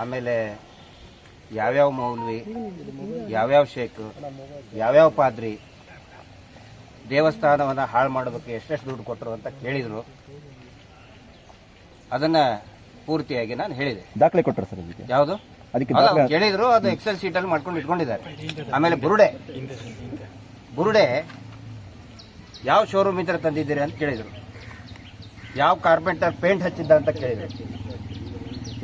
ಆಮೇಲೆ ಯಾವ್ಯಾವ ಮೌಲ್ವಿ ಯಾವ್ಯಾವ ಶೇಖ್ ಯಾವ್ಯಾವ ಪಾದ್ರಿ ದೇವಸ್ಥಾನವನ್ನು ಹಾಳು ಮಾಡೋದಕ್ಕೆ ಎಷ್ಟೆಷ್ಟು ದುಡ್ಡು ಕೊಟ್ಟರು ಅಂತ ಕೇಳಿದರು. ಅದನ್ನ ಪೂರ್ತಿಯಾಗಿ ನಾನು ಹೇಳಿದೆ. ದಾಖಲೆ ಕೊಟ್ಟರು ಸರ್ ಯಾವುದು? ಕೇಳಿದರು ಅದು ಎಕ್ಸೆಲ್ ಶೀಟಲ್ಲಿ ಮಾಡ್ಕೊಂಡು ಇಟ್ಕೊಂಡಿದ್ದಾರೆ. ಆಮೇಲೆ ಬುರುಡೆ. ಬುರುಡೆ ಯಾವ ಶೋರೂಮ್ ಇದ್ರೆ ತಂದಿದ್ದೀರಿ ಅಂತ ಕೇಳಿದರು. ಯಾವ ಕಾರ್ಪೆಂಟರ್ ಪೇಂಟ್ ಹಚ್ಚಿದ್ದ ಅಂತ ಕೇಳಿದ್ರು.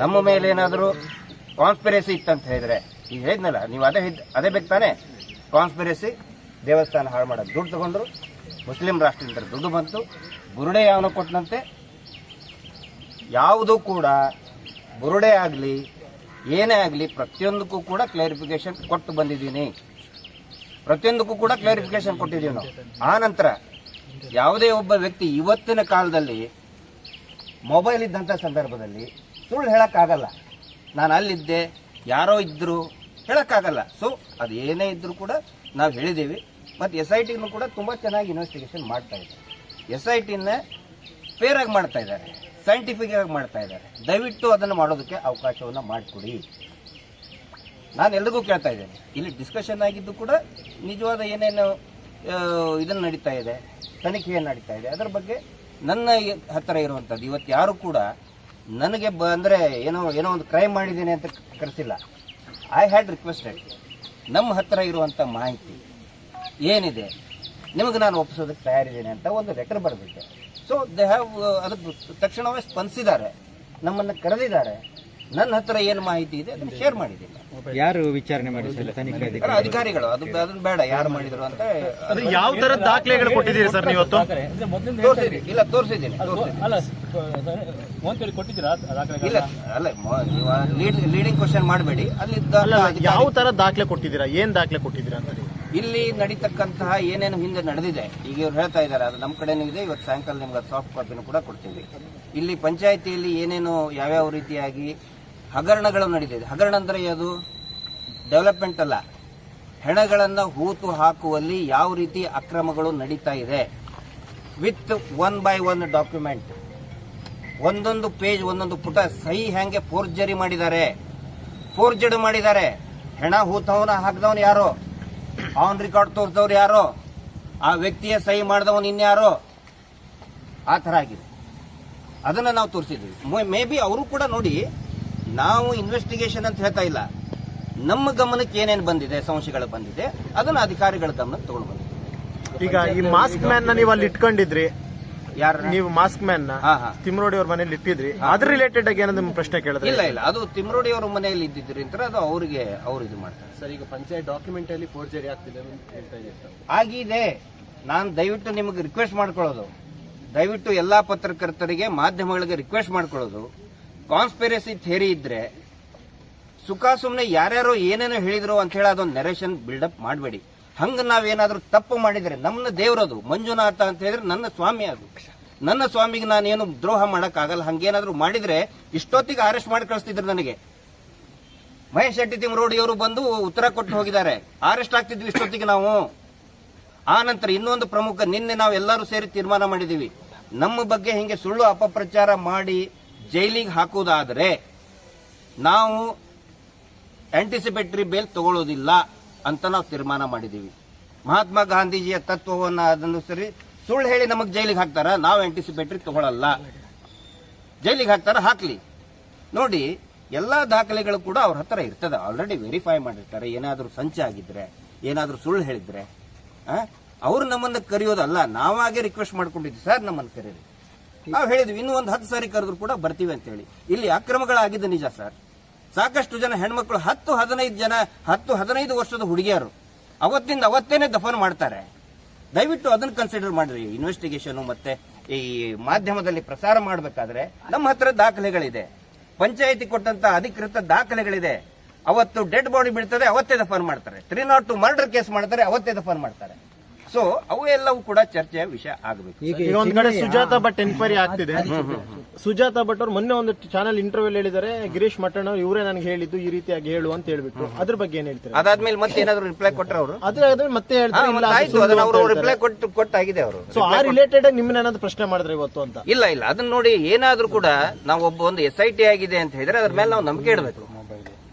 ನಮ್ಮ ಮೇಲೆ ಏನಾದರೂ ಕಾನ್ಸ್ಪಿರಸಿ ಇತ್ತಂತ ಹೇಳಿದ್ರೆ, ಈಗ ಹೇಳಿದ್ನಲ್ಲ, ನೀವು ಅದೇ ಅದೇ ಬೇಕು ತಾನೇ? ಕಾನ್ಸ್ಪಿರಸಿ ದೇವಸ್ಥಾನ ಹಾಳು ಮಾಡೋದು. ದುಡ್ಡು ತಗೊಂಡ್ರು, ಮುಸ್ಲಿಂ ರಾಷ್ಟ್ರದಿಂದ ದುಡ್ಡು ಬಂತು, ಬುರುಡೆ ಯಾವನ ಕೊಟ್ಟನಂತೆ ಯಾವುದೂ ಕೂಡ ಬುರುಡೆ ಆಗಲಿ, ಏನೇ ಆಗಲಿ, ಪ್ರತಿಯೊಂದಕ್ಕೂ ಕೂಡ ಕ್ಲಾರಿಫಿಕೇಶನ್ ಕೊಟ್ಟು ಬಂದಿದ್ದೀನಿ. ಪ್ರತಿಯೊಂದಕ್ಕೂ ಕೂಡ ಕ್ಲಾರಿಫಿಕೇಶನ್ ಕೊಟ್ಟಿದ್ದೀವಿ ನಾವು. ಆ ನಂತರ ಯಾವುದೇ ಒಬ್ಬ ವ್ಯಕ್ತಿ ಇವತ್ತಿನ ಕಾಲದಲ್ಲಿ ಮೊಬೈಲ್ ಇದ್ದಂಥ ಸಂದರ್ಭದಲ್ಲಿ ಸುಳ್ಳು ಹೇಳೋಕ್ಕಾಗಲ್ಲ. ನಾನು ಅಲ್ಲಿದ್ದೆ, ಯಾರೋ ಇದ್ದರು ಹೇಳೋಕ್ಕಾಗಲ್ಲ. ಸೊ ಅದು ಏನೇ ಇದ್ದರೂ ಕೂಡ ನಾವು ಹೇಳಿದ್ದೀವಿ ಮತ್ತು ಎಸ್ ಐ ಟಿನೂ ಕೂಡ ತುಂಬ ಚೆನ್ನಾಗಿ ಇನ್ವೆಸ್ಟಿಗೇಷನ್ ಮಾಡ್ತಾ ಇದ್ದಾರೆ ಎಸ್ ಐ ಟಿನ ಫೇರಾಗಿ ಮಾಡ್ತಾ ಇದ್ದಾರೆ. ಸೈಂಟಿಫಿಕ್ ಆಗಿ ಮಾಡ್ತಾ ಇದ್ದಾರೆ. ದಯವಿಟ್ಟು ಅದನ್ನು ಮಾಡೋದಕ್ಕೆ ಅವಕಾಶವನ್ನು ಮಾಡಿಕೊಡಿ. ನಾನು ಎಲ್ರಿಗೂ ಕೇಳ್ತಾ ಇದ್ದೇನೆ. ಇಲ್ಲಿ ಡಿಸ್ಕಷನ್ ಆಗಿದ್ದು ಕೂಡ ನಿಜವಾದ ಏನೇನು ಇದನ್ನು ನಡೀತಾ ಇದೆ ತನಿಖೆ ಏನು ನಡೀತಾ ಇದೆ. ಅದರ ಬಗ್ಗೆ ನನ್ನ ಹತ್ತಿರ ಇರುವಂಥದ್ದು ಇವತ್ತು ಯಾರು ಕೂಡ ನನಗೆ ಬ ಅಂದರೆ ಏನೋ ಏನೋ ಒಂದು ಕ್ರೈಮ್ ಮಾಡಿದ್ದೀನಿ ಅಂತ ಕರೆಸಿಲ್ಲ. ಐ ಹ್ಯಾಡ್ ರಿಕ್ವೆಸ್ಟೆಡ್ ನಮ್ಮ ಹತ್ತಿರ ಇರುವಂಥ ಮಾಹಿತಿ ಏನಿದೆ, ನಿಮಗೆ ನಾನು ಒಪ್ಪಿಸೋದಕ್ಕೆ ತಯಾರಿದ್ದೇನೆ ಅಂತ ಒಂದು ಲೆಟರ್ ಬರೆದಿದ್ದೆ ಸೊ ದೇ ಹ್ಯಾವ್ ಅದಕ್ಕೆ ತಕ್ಷಣವೇ ಸ್ಪಂದಿಸಿದ್ದಾರೆ. ನಮ್ಮನ್ನು ಕರೆದಿದ್ದಾರೆ. ನನ್ನ ಹತ್ರ ಏನು ಮಾಹಿತಿ ಇದೆ ಅದನ್ನ ಶೇರ್ ಮಾಡಿದ್ದೀನಿ. ಯಾರು ವಿಚಾರಣೆ ಮಾಡಿದ್ರು? ಸರ್ ತನಿಖೆ ಅಧಿಕಾರಿಗಳು. ಅದು ಅದನ್ನ ಬೇಡ ಯಾರು ಮಾಡಿದ್ರು ಅಂತ ಅದು ಯಾವ ತರ ದಾಖಲೆಗಳು ಕೊಟ್ಟಿದ್ದೀರಿ ಸರ್ ಇವತ್ತು ತೋರಿಸಿದ್ದೀನಿ. ಇಲ್ಲ ತೋರಿಸಿದ್ದೀನಿ. ಅಲ್ಲ ಫೋನ್ ಕೊಟ್ಟಿದ್ದೀರಾ ದಾಖಲೆ ಇಲ್ಲ ಅಲ್ಲ ನೀವು ಲೀಡಿಂಗ್ ಕ್ವಶನ್ ಮಾಡಬೇಡಿ. ಅಲ್ಲಿ ಯಾವ ತರ ದಾಖಲೆ ಕೊಟ್ಟಿದ್ದೀರಾ? ಏನ್ ದಾಖಲೆ ಕೊಟ್ಟಿದ್ದೀರಾ ಅಂತ ನೀವು ಇಲ್ಲಿ ನಡೀತಕ್ಕಂತಹ ಏನೇನು ಹಿಂದೆ ನಡೆದಿದೆ ಈಗ ಇವ್ರು ಹೇಳ್ತಾ ಇದ್ದಾರೆ ಅದು ನಮ್ಮ ಕಡೆನೂ ಇದೆ ಇವತ್ತು ಸಾಯಂಕಾಲ ನಿಮ್ಗೆ ಸಾಫ್ಟ್ ಕಾಪಿನೂ ಕೂಡ ಕೊಡ್ತೀವಿ. ಇಲ್ಲಿ ಪಂಚಾಯತಿಯಲ್ಲಿ ಏನೇನು ಯಾವ್ಯಾವ ರೀತಿಯಾಗಿ ಹಗರಣಗಳು ನಡೀತಿದೆ ಹಗರಣ ಅಂದರೆ ಅದು ಡೆವಲಪ್ಮೆಂಟ್ ಅಲ್ಲ. ಹೆಣಗಳನ್ನು ಹೂತು ಹಾಕುವಲ್ಲಿ ಯಾವ ರೀತಿ ಅಕ್ರಮಗಳು ನಡೀತಾ ಇದೆ? With one by one document ಒಂದೊಂದು ಪೇಜ್ ಒಂದೊಂದು ಪುಟ ಸಹಿ ಹೆಂಗೆ ಫೋರ್ಜರಿ ಮಾಡಿದ್ದಾರೆ? ಫೋರ್ಜಡ್ ಮಾಡಿದ್ದಾರೆ. ಹೆಣ ಹೂತವನ ಹಾಕಿದವನು ಯಾರೋ? ಆನ್ ರೆಕಾರ್ಡ್ ತೋರಿಸಿದವ್ರು ಯಾರೋ? ಆ ವ್ಯಕ್ತಿಯ ಸಹಿ ಮಾಡಿದವನು ಇನ್ಯಾರೋ? ಆ ಥರ ಆಗಿದೆ. ಅದನ್ನು ನಾವು ತೋರಿಸಿದ್ವಿ ಮೇ ಬಿ ಅವರು ಕೂಡ ನೋಡಿ ನಾವು ಇನ್ವೆಸ್ಟಿಗೇಷನ್ ಅಂತ ಹೇಳ್ತಾ ಇಲ್ಲ. ನಮ್ಮ ಗಮನಕ್ಕೆ ಏನೇನು ಬಂದಿದೆ ಸಂಶಯಗಳು ಬಂದಿದೆ ಅದನ್ನ ಅಧಿಕಾರಿಗಳ ಗಮನಕ್ಕೆ ತಗೊಂಡು ಬಂದಿದೆ ಈಗ ಈ ಮಾಸ್ಕ್ ಮ್ಯಾನ್ನ ನೀವು ಅಲ್ಲಿ ಇಟ್ಕೊಂಡಿದ್ರಿ. ಯಾರು ನೀವು ಮಾಸ್ಕ್ ಮ್ಯಾನ್ನ? ಹಾ ಹಾ. ತಿಮ್ರೋಡಿ ಅವ್ರ ಮನೇಲಿ ಇಟ್ಟಿದ್ರಿ. ಅದ್ರ ರಿಲೇಟೆಡ್ ಆಗಿ ಏನಾದ್ರು ನಿಮ್ ಪ್ರಶ್ನೆ ಕೇಳಿದ್ರೆ ಇಲ್ಲ ಇಲ್ಲ. ಅದು ತಿಮ್ರೋಡಿ ಅವರ ಮನೆಯಲ್ಲಿ ಇದ್ದಿದ್ರಿಂದ ಅದು ಅವರಿಗೆ ಅವ್ರು ಇದು ಮಾಡ್ತಾರೆ. ಸರ್ ಈಗ ಪಂಚಾಯತ್ ಡಾಕ್ಯುಮೆಂಟ್ ಅಲ್ಲಿ ಫೋರ್ಜರಿ ಆಗ್ತಿದೆ ಅಂತ ಹೇಳ್ತಾ ಸರ್. ಆಗಿದೆ. ನಾನು ದಯವಿಟ್ಟು ನಿಮಗೆ ರಿಕ್ವೆಸ್ಟ್ ಮಾಡ್ಕೊಳ್ಳೋದು. ದಯವಿಟ್ಟು ಎಲ್ಲಾ ಪತ್ರಕರ್ತರಿಗೆ ಮಾಧ್ಯಮಗಳಿಗೆ ರಿಕ್ವೆಸ್ಟ್ ಮಾಡ್ಕೊಳ್ಳೋದು. ಕಾನ್ಸ್ಪಿರಸಿ ಥೇರಿ ಇದ್ರೆ ಸುಖ ಸುಮ್ಮನೆ ಯಾರ್ಯಾರೋ ಏನೇನೋ ಹೇಳಿದ್ರು ಅಂತ ಹೇಳಿ ಅದೊಂದು ನೆರೇಷನ್ ಬಿಲ್ಡಪ್ ಮಾಡಬೇಡಿ. ಹಂಗ ನಾವೇನಾದರೂ ತಪ್ಪು ಮಾಡಿದ್ರೆ ನಮ್ಮ ದೇವರದು, ಮಂಜುನಾಥ ಅಂತ ಹೇಳಿದ್ರೆ ನನ್ನ ಸ್ವಾಮಿ ಅದು. ನನ್ನ ಸ್ವಾಮಿಗೆ ನಾನೇನು ದ್ರೋಹ ಮಾಡೋಕ್ಕಾಗಲ್ಲ, ಹಂಗೇನಾದರೂ ಮಾಡಿದ್ರೆ ಇಷ್ಟೊತ್ತಿಗೆ ಅರೆಸ್ಟ್ ಮಾಡಿ ಕಳಿಸ್ತಿದ್ರು ನನಗೆ. ಮಹೇಶ್ ಶೆಟ್ಟಿ ತಿಮ್ರೋಡಿಯವರು ಬಂದು ಉತ್ತರ ಕೊಟ್ಟು ಹೋಗಿದ್ದಾರೆ. ಅರೆಸ್ಟ್ ಆಗ್ತಿದ್ವಿ ಇಷ್ಟೊತ್ತಿಗೆ ನಾವು. ಆ ನಂತರ ಇನ್ನೊಂದು ಪ್ರಮುಖ, ನಿನ್ನೆ ನಾವು ಎಲ್ಲರೂ ಸೇರಿ ತೀರ್ಮಾನ ಮಾಡಿದ್ದೀವಿ. ನಮ್ಮ ಬಗ್ಗೆ ಹಿಂಗೆ ಸುಳ್ಳು ಅಪಪ್ರಚಾರ ಮಾಡಿ ಜೈಲಿಗೆ ಹಾಕುವುದಾದರೆ ನಾವು ಆಂಟಿಸಿಪೇಟರಿ ಬೇಲ್ ತಗೊಳ್ಳೋದಿಲ್ಲ ಅಂತ ನಾವು ತೀರ್ಮಾನ ಮಾಡಿದ್ದೀವಿ. ಮಹಾತ್ಮ ಗಾಂಧೀಜಿಯ ತತ್ವವನ್ನು ಅದನ್ನು ಸರಿ ಸುಳ್ಳು ಹೇಳಿ ನಮಗೆ ಜೈಲಿಗೆ ಹಾಕ್ತಾರ, ನಾವು ಆಂಟಿಸಿಪೇಟರಿ ತಗೊಳ್ಳಲ್ಲ ಜೈಲಿಗೆ ಹಾಕ್ತಾರ, ಹಾಕ್ಲಿ. ನೋಡಿ, ಎಲ್ಲ ದಾಖಲೆಗಳು ಕೂಡ ಅವ್ರ ಹತ್ರ ಇರ್ತದೆ ಆಲ್ರೆಡಿ ವೆರಿಫೈ ಮಾಡಿರ್ತಾರೆ, ಏನಾದರೂ ಸಂಚೆ ಆಗಿದ್ರೆ, ಏನಾದರೂ ಸುಳ್ಳು ಹೇಳಿದ್ರೆ. ಅವರು ನಮ್ಮನ್ನ ಕರೆಯೋದಲ್ಲ, ನಾವಾಗೆ ರಿಕ್ವೆಸ್ಟ್ ಮಾಡ್ಕೊಂಡಿದ್ವಿ ಸರ್ ನಮ್ಮನ್ನು ಕರೀರಿ. ನಾವು ಹೇಳಿದ್ವಿ, ಇನ್ನೂ ಒಂದು ಹತ್ತು ಸಾರಿ ಕರೆದ್ರು ಕೂಡ ಬರ್ತೀವಿ ಅಂತ ಹೇಳಿ ಇಲ್ಲಿ ಅಕ್ರಮಗಳಾಗಿದ್ದು ನಿಜ ಸರ್. ಸಾಕಷ್ಟು ಜನ ಹೆಣ್ಮಕ್ಳು, ಹತ್ತು ಹದಿನೈದು ಜನ, ಹತ್ತು ಹದಿನೈದು ವರ್ಷದ ಹುಡುಗಿಯರು, ಅವತ್ತಿಂದ ಅವತ್ತೇನೆ ದಫನ್ ಮಾಡ್ತಾರೆ. ದಯವಿಟ್ಟು ಅದನ್ನ ಕನ್ಸಿಡರ್ ಮಾಡ್ರಿ. ಇನ್ವೆಸ್ಟಿಗೇಷನ್ ಮತ್ತೆ ಈ ಮಾಧ್ಯಮದಲ್ಲಿ ಪ್ರಸಾರ ಮಾಡಬೇಕಾದ್ರೆ ನಮ್ಮ ಹತ್ರ ದಾಖಲೆಗಳಿದೆ. ಪಂಚಾಯತಿ ಕೊಟ್ಟಂತ ಅಧಿಕೃತ ದಾಖಲೆಗಳಿದೆ. ಅವತ್ತು ಡೆಡ್ ಬಾಡಿ ಬೀಳ್ತದೆ, ಅವತ್ತೇ ದಫನ್ ಮಾಡ್ತಾರೆ. Three not two murder case ಮಾಡ್ತಾರೆ, ಅವತ್ತೇ ದಫನ್ ಮಾಡ್ತಾರೆ. ಸೊ ಅವು ಎಲ್ಲವೂ ಕೂಡ ಚರ್ಚೆಯ ವಿಷಯ ಆಗಬೇಕು. ಈಗ ಒಂದ್ ಕಡೆ ಸುಜಾತ ಭಟ್ ಎನ್ಕ್ವೈರಿ ಆಗ್ತಿದೆ. ಸುಜಾತ ಭಟ್. ಅವ್ರು ಮೊನ್ನೆ ಒಂದು ಚಾನಲ್ ಇಂಟರ್ವ್ಯೂ ಹೇಳಿದ್ದಾರೆ ಗಿರೀಶ್ ಮಟ್ಟಣ್ಣ ಅವ್ರು ಇವರೇ ನನಗೆ ಹೇಳಿದ್ದು ಈ ರೀತಿಯಾಗಿ ಹೇಳು ಅಂತ ಹೇಳ್ಬಿಟ್ಟು. ಅದ್ರ ಬಗ್ಗೆ ಏನ್ ಹೇಳ್ತಾರೆ? ಅದಾದ್ಮೇಲೆ ಮತ್ತೆ ಏನಾದ್ರು ರಿಪ್ಲೈ ಕೊಟ್ಟರೆ ಅವರು? ಅದ್ರ ಮತ್ತೆ ಹೇಳ್ತಾರೆ ಅವರು ರಿಪ್ಲೈ ಕೊಟ್ಟು ಕೊಟ್ಟಾಗಿದೆ ಅವರು. ಸೊ ಆ ರಿಲೇಟೆಡ್ ನಿಮ್ಮನ್ನ ಏನಾದ್ರು ಪ್ರಶ್ನೆ ಮಾಡಿದ್ರೆ ಇವತ್ತು ಅಂತ. ಇಲ್ಲ ಇಲ್ಲ. ಅದನ್ನ ನೋಡಿ ಏನಾದ್ರೂ ಕೂಡ ನಾವು ಒಬ್ಬ ಒಂದು ಎಸ್ ಐ ಟಿ ಆಗಿದೆ ಅಂತ ಹೇಳಿದ್ರೆ ಅದ್ರ ಮೇಲೆ ನಾವು ನಂಬಿಕೆ ಇಡಬೇಕು.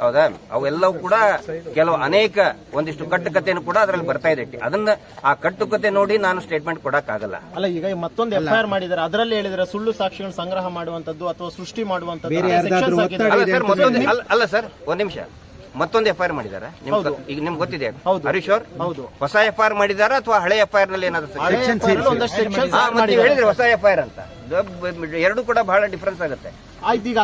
ಹೌದಾ? ಅವೆಲ್ಲವೂ ಕೂಡ ಕೆಲವು ಅನೇಕ ಒಂದಿಷ್ಟು ಕಟ್ಟುಕತೆಯನ್ನು ಕೂಡ ಅದರಲ್ಲಿ ಬರ್ತಾ ಇದೆ. ಅದನ್ನ ಆ ಕಟ್ಟುಕತೆ ನೋಡಿ ನಾನು ಸ್ಟೇಟ್ಮೆಂಟ್ ಕೊಡಕ್ಕಾಗಲ್ಲ. ಅಲ್ಲ ಈಗ ಮತ್ತೊಂದು ಎಫ್ ಐ ಆರ್ ಮಾಡಿದ್ದಾರೆ. ಅದರಲ್ಲಿ ಹೇಳಿದ್ರೆ ಸುಳ್ಳು ಸಾಕ್ಷಿಗಳನ್ನು ಸಂಗ್ರಹ ಮಾಡುವಂತದ್ದು ಅಥವಾ ಸೃಷ್ಟಿ ಮಾಡುವಂತದ್ದು ಅಲ್ಲ ಸರ್ ಮತ್ತೊಂದು ಅಲ್ಲ- ಅಲ್ಲ ಸರ್ ಒಂದ್ ನಿಮಿಷ. ಮತ್ತೊಂದು ಎಫ್ ಐ ಆರ್ ಮಾಡಿದಾರ? ಈಗ ನಿಮ್ಗೆ ಗೊತ್ತಿದೆ ಹೌದು. ಹರೀಶ್ ಹೌದು. ಹೊಸ ಎಫ್ ಐ ಆರ್ ಮಾಡಿದಾರ ಅಥವಾ ಹಳೆ ಎಫ್ ಐ ಆರ್ನಲ್ಲಿ ಏನಾದ್ರು ಹೇಳಿದ್ರೆ ಹೊಸ ಎಫ್ ಐ ಆರ್ ಅಂತ. ಎರಡು ಕೂಡ ಬಹಳ ಡಿಫ್ರೆನ್ಸ್ ಆಗುತ್ತೆ. ಆಯ್ತು ಈಗ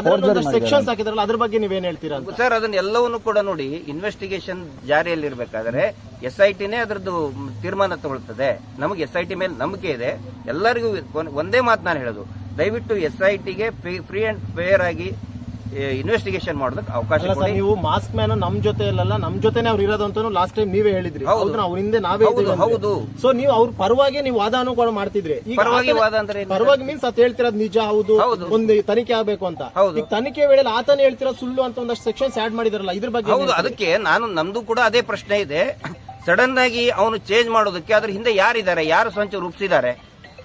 ಸೆಕ್ಷನ್ಸ್ ಹಾಕಿದ್ರಲ್ಲ ಅದ್ರ ಬಗ್ಗೆ ನೀವೇನ್ ಹೇಳ್ತೀರಾ ಸರ್ ಅದನ್ನ ಎಲ್ಲವನ್ನು ಕೂಡ ನೋಡಿ ಇನ್ವೆಸ್ಟಿಗೇಷನ್ ಜಾರಿಯಲ್ಲಿರ್ಬೇಕಾದ್ರೆ ಎಸ್ ಐ ಟಿನೇ ಅದರದ್ದು ತೀರ್ಮಾನ ತಗೊಳ್ತದೆ. ನಮಗೆ ಎಸ್ ಐ ಟಿ ಮೇಲೆ ನಂಬಿಕೆ ಇದೆ. ಎಲ್ಲರಿಗೂ ಒಂದ್- ಒಂದೇ ಮಾತು ನಾನು ಹೇಳೋದು. ದಯವಿಟ್ಟು ಎಸ್ ಐ ಟಿಗೆ ಫ್ರೀ ಅಂಡ್ ಫೇರ್ ಆಗಿ ಇನ್ವೆಸ್ಟಿಗೇಷನ್ ಮಾಡೋದಕ್ಕೆ ಅವಕಾಶ ಕೊಡಿ ನೀವು ಮಾಸ್ಕ್ ಮ್ಯಾನ್ ನಮ್ ಜೊತೆ ಇಲ್ಲಲ್ಲ ನಮ್ ಜೊತೆನೆ ಅವ್ರು ಇರೋದು ಅಂತ ಲಾಸ್ಟ್ ಟೈಮ್ ನೀವೇ ಹೇಳಿದ್ರಿ ಹೌದು. ಅವ್ರ ಹಿಂದೆ ನಾವೇ ಹೌದು. ಸೊ ನೀವು ಅವ್ರ ಪರವಾಗಿ ನೀವು ವಾದಾನು ಕೂಡ ಮಾಡ್ತಿದ್ರಿ ಪರವಾಗಿ ವಾದ ಅಂದ್ರೆ? ಪರವಾಗಿ ಮೀನ್ಸ್ ಅತ್ ಹೇಳ್ತಿರೋದು ನಿಜ ಹೌದು. ಒಂದು ತನಿಖೆ ಆಗ್ಬೇಕು ಅಂತ. ಈಗ ತನಿಖೆ ವೇಳೆಯಲ್ಲಿ ಆತನೇ ಹೇಳ್ತಿರೋ ಸುಳ್ಳು ಅಂತ ಒಂದಷ್ಟು ಸೆಕ್ಷನ್ಸ್ ಆಡ್ ಮಾಡಿದಾರಲ್ಲ ಇದ್ರ ಬಗ್ಗೆ ಹೌದು ಅದಕ್ಕೆ ನಾನು ನಮ್ದು ಕೂಡ ಅದೇ ಪ್ರಶ್ನೆ ಇದೆ ಸಡನ್ ಆಗಿ ಅವನು ಚೇಂಜ್ ಮಾಡೋದಕ್ಕೆ ಅದ್ರ ಹಿಂದೆ ಯಾರಿದ್ದಾರೆ ಯಾರು ಸಂಚು ರೂಪಿಸಿದ್ದಾರೆ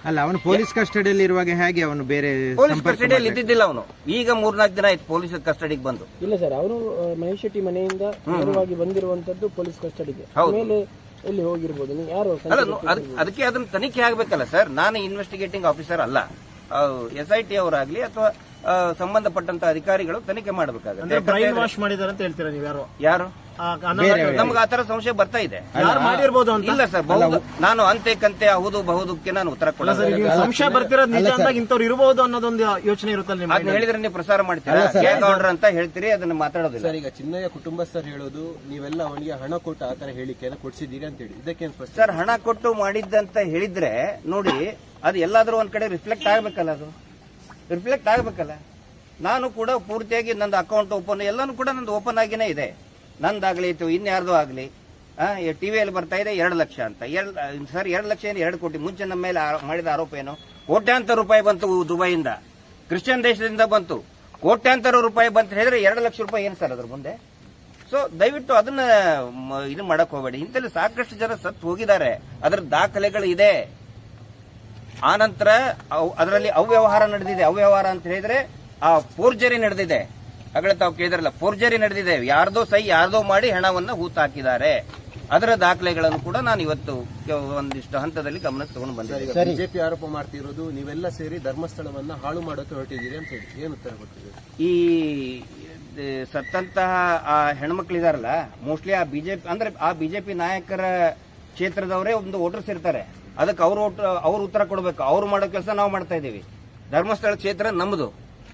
ಅಲ್ಲ ಅವನು ಪೊಲೀಸ್ ಕಸ್ಟಡಿಯಲ್ಲಿ ಇರುವಾಗ ಹೇಗೆ ಅವನು ಬೇರೆ ಪೊಲೀಸ್ ಸಂಪರ್ಕ ಕಸ್ಟಡಿಯಲ್ಲಿ? ಇದ್ದಿದ್ದಿಲ್ಲ ಅವನು. ಈಗ ಮೂರ್ನಾಲ್ಕು ದಿನ ಆಯ್ತು ಪೊಲೀಸ್ ಕಸ್ಟಡಿಗೆ ಬಂದು. ಇಲ್ಲ ಸರ್ ಅವರು ಮಹೇಶ್ ಶೆಟ್ಟಿ ಮನೆಯಿಂದ ನೇರವಾಗಿ ಬಂದಿರುವಂತದ್ದು ಪೊಲೀಸ್ ಕಸ್ಟಡಿಗೆ. ಹೌದು. ಆಮೇಲೆ ಎಲ್ಲಿ ಹೋಗಿರ್ಬೋದು. ನೀವು ಯಾರು ಅಲ್ಲ ನೋ- ಅದಕ್ಕೆ ಅದನ್ನ ತನಿಖೆ ಆಗ್ಬೇಕಲ್ಲ ಸರ್. ನಾನು ಇನ್ವೆಸ್ಟಿಗೇಟಿಂಗ್ ಆಫೀಸರ್ ಅಲ್ಲ. ಎಸ್ ಐ ಟಿ ಅವರಾಗ್ಲಿ ಅಥವಾ ಸಂಬಂಧಪಟ್ಟಂತ ಅಧಿಕಾರಿಗಳು ತನಿಖೆ ಮಾಡಬೇಕಾಗುತ್ತೆ. ಬ್ರೈನ್ ವಾಶ್ ಮಾಡಿದಾರೆ ಅಂತ ಹೇಳ್ತೀರಾ ನೀವು ಯಾರು? ನಮ್ಗೆ ಆತರ ತರ ಸಂಶಯ ಬರ್ತಾ ಇದೆ. ಯಾರು ಮಾಡಿರ್ಬೋದು ಅಂತ? ಇಲ್ಲ ಸರ್ ನಾನು ಅಂತೆ ಕಂತೆ ಹೌದು ಬಹುದಕ್ಕೆ ನಾನು ಉತ್ತರ ಕೊಡಲ್ಲ ನೀವು ಸಂಶಯ ಬರ್ತಿರೋದು ನಿಜ ಅಂದಾಗ ಇಂಥವ್ರು ಇರಬಹುದು ಅನ್ನೋದೊಂದು ಯೋಚನೆ ಇರುತ್ತಲ್ಲ ಅದನ್ನ ಹೇಳಿದ್ರೆ ನೀವು ಪ್ರಸಾರ ಮಾಡ್ತೀರಾ? ಗ್ಯಾಂಗ್ ಆರ್ಡರ್ ಅಂತ ಹೇಳ್ತೀರಿ ಅದನ್ನ ಮಾತಾಡೋದಿಲ್ಲ. ಸರ್ ಈಗ ಚಿನ್ನಯ್ಯ ಕುಟುಂಬಸ್ಥರು ಹೇಳೋದು ನೀವೆಲ್ಲ ಅವನಿಗೆ ಹಣ ಕೊಟ್ಟು ಆತರ ತರ ಹೇಳಿಕೆಯನ್ನು ಕೊಡ್ಸಿದ್ದೀರಿ ಅಂತ ಹೇಳಿ. ಇದಕ್ಕೆ ಸರ್ ಹಣ ಕೊಟ್ಟು ಮಾಡಿದ್ದಂತ ಹೇಳಿದ್ರೆ ನೋಡಿ ಅದು ಎಲ್ಲಾದ್ರೂ ಒಂದ್ ಕಡೆ ರಿಫ್ಲೆಕ್ಟ್ ಆಗ್ಬೇಕಲ್ಲ ಅದು. ರಿಫ್ಲೆಕ್ಟ್ ಆಗ್ಬೇಕಲ್ಲ. ನಾನು ಕೂಡ ಪೂರ್ತಿಯಾಗಿ ನಂದು ಅಕೌಂಟ್ ಓಪನ್ ಎಲ್ಲಾನು ಕೂಡ ನಂದು ಓಪನ್ ಆಗಿನೇ ಇದೆ. ನಂದಾಗ್ಲಿ ಇತ್ತು ಇನ್ಯಾರ್ದು ಟಿ ವಿಯಲ್ಲಿ ಬರ್ತಾ ಇದೆ ಎರಡು ಲಕ್ಷ ಅಂತ. ಎರಡು ಸರ್, ಎರಡು ಲಕ್ಷ ಏನು, ಎರಡು ಕೋಟಿ. ಮುಂಚೆ ನಮ್ಮ ಮೇಲೆ ಮಾಡಿದ ಆರೋಪ ಏನು? ಕೋಟ್ಯಾಂತರ ರೂಪಾಯಿ ಬಂತು ದುಬೈಯಿಂದ. ಕ್ರಿಶ್ಚಿಯನ್ ದೇಶದಿಂದ ಬಂತು. ಕೋಟ್ಯಾಂತರ ರೂಪಾಯಿ ಬಂತ ಹೇಳಿದ್ರೆ ಎರಡು ಲಕ್ಷ ರೂಪಾಯಿ ಏನು ಸರ್ ಅದ್ರ ಮುಂದೆ? ಸೊ ದಯವಿಟ್ಟು ಅದನ್ನ ಇದು ಮಾಡಕ್ ಹೋಗಬೇಡಿ. ಇಂತಲ್ಲಿ ಸಾಕಷ್ಟು ಜನ ಸತ್ತು ಹೋಗಿದ್ದಾರೆ. ಅದರ ದಾಖಲೆಗಳು ಇದೆ. ಆನಂತರ ನಂತರ ಅದರಲ್ಲಿ ಅವ್ಯವಹಾರ ನಡೆದಿದೆ. ಅವ್ಯವಹಾರ ಅಂತ ಹೇಳಿದ್ರೆ ಆ ಫೋರ್ಜರಿ ನಡೆದಿದೆ. ಆಗಲೇ ತಾವು ಕೇಳಿದ್ರಲ್ಲ ಫೋರ್ಜರಿ ನಡೆದಿದೆ. ಯಾರ್ದೋ ಸೈ ಯಾರ್ದೋ ಮಾಡಿ ಹಣವನ್ನ ಹೂತಾಕಿದ್ದಾರೆ. ಅದರ ದಾಖಲೆಗಳನ್ನು ಕೂಡ ನಾನು ಇವತ್ತು ಒಂದಿಷ್ಟು ಹಂತದಲ್ಲಿ ಗಮನಕ್ಕೆ ತಗೊಂಡು ಬಂದಿದ್ದೆ. ಈಗ ಬಿಜೆಪಿ ಆರೋಪ ಮಾಡ್ತಿರೋದು ನೀವೆಲ್ಲ ಸೇರಿ ಧರ್ಮಸ್ಥಳವನ್ನ ಹಾಳು ಮಾಡೋಕೆ ಹೊರಟಿದ್ದೀರಿ ಅಂತ ಹೇಳಿ. ಏನು ಉತ್ತರ ಕೊಟ್ಟಿದ್ದೀರಿ ಈ ಸತ್ತಂತಹ ಆ ಹೆಣ್ಮಕ್ಳಿದಾರಲ್ಲ ಮೋಸ್ಟ್ಲಿ ಆ ಬಿಜೆಪಿ ಅಂದ್ರೆ ಆ ಬಿಜೆಪಿ ನಾಯಕರ ಕ್ಷೇತ್ರದವರೇ ಒಂದು ವೋಟರ್ಸ್ ಇರ್ತಾರೆ. ಅದಕ್ಕೆ ಅವ್ರು ಅವ್ರ ಉತ್ತರ ಕೊಡಬೇಕು. ಅವ್ರು ಮಾಡೋ ಕೆಲಸ ನಾವು ಮಾಡ್ತಾ ಇದ್ದೀವಿ. ಧರ್ಮಸ್ಥಳ ಕ್ಷೇತ್ರ ನಮ್ಮದು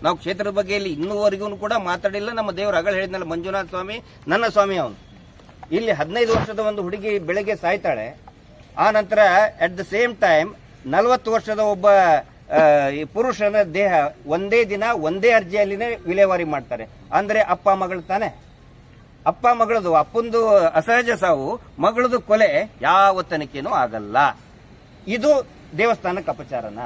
ನಾವು ಕ್ಷೇತ್ರದ ಬಗ್ಗೆ ಇಲ್ಲಿ ಇನ್ನೂವರೆಗೂ ಕೂಡ ಮಾತಾಡಿಲ್ಲ. ನಮ್ಮ ದೇವರು ಅಗಳ ಹೇಳಿದ್ನಲ್ಲ, ಮಂಜುನಾಥ ಸ್ವಾಮಿ, ನನ್ನ ಸ್ವಾಮಿ ಅವನು. ಇಲ್ಲಿ ಹದಿನೈದು ವರ್ಷದ ಒಂದು ಹುಡುಗಿ ಬೆಳಗ್ಗೆ ಸಾಯ್ತಾಳೆ. ಆ ನಂತರ ಅಟ್ ದ ಸೇಮ್ ಟೈಮ್ ನಲವತ್ತು ವರ್ಷದ ಒಬ್ಬ ಪುರುಷನ ದೇಹ ಒಂದೇ ದಿನ, ಒಂದೇ ಅರ್ಜಿಯಲ್ಲಿನೇ ವಿಲೇವಾರಿ ಮಾಡ್ತಾರೆ. ಅಂದ್ರೆ ಅಪ್ಪ ಮಗಳು ತಾನೆ. ಅಪ್ಪ ಮಗಳದು, ಅಪ್ಪಂದು ಅಸಹಜ ಸಾವು, ಮಗಳದು ಕೊಲೆ ಯಾವ ತನಿಖೆನೂ ಆಗಲ್ಲ. ಇದು ದೇವಸ್ಥಾನಕ್ಕೆ ಅಪಚಾರನ?